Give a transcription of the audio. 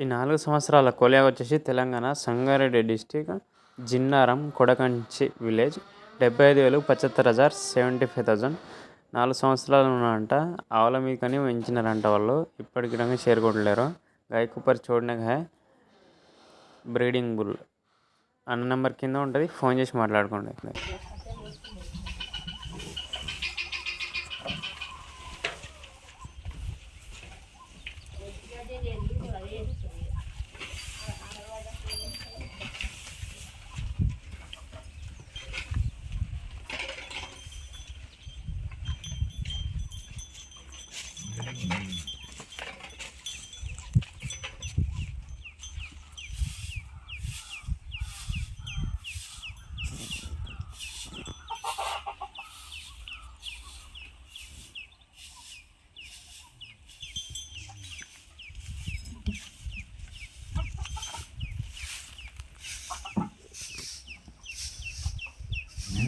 ఈ నాలుగు సంవత్సరాల కొలియా వచ్చేసి తెలంగాణ సంగారెడ్డి డిస్టిక్ జిన్నారం కొడకంచి విలేజ్. డెబ్బై ఐదు వేలు పచ్చత్తర్ హజార్ సెవెంటీ ఫైవ్ థౌజండ్ నాలుగు సంవత్సరాలు ఉన్నారంట. ఆవుల మీద కానీ పెంచినారంట వాళ్ళు. ఇప్పటికి దాకా చేరుకోవట్లేరు గాయ కుప్పర్ చూడనే బ్రీడింగ్ బుల్. అన్న నెంబర్ కింద ఉంటుంది. ఫోన్ చేసి మాట్లాడుకోండి.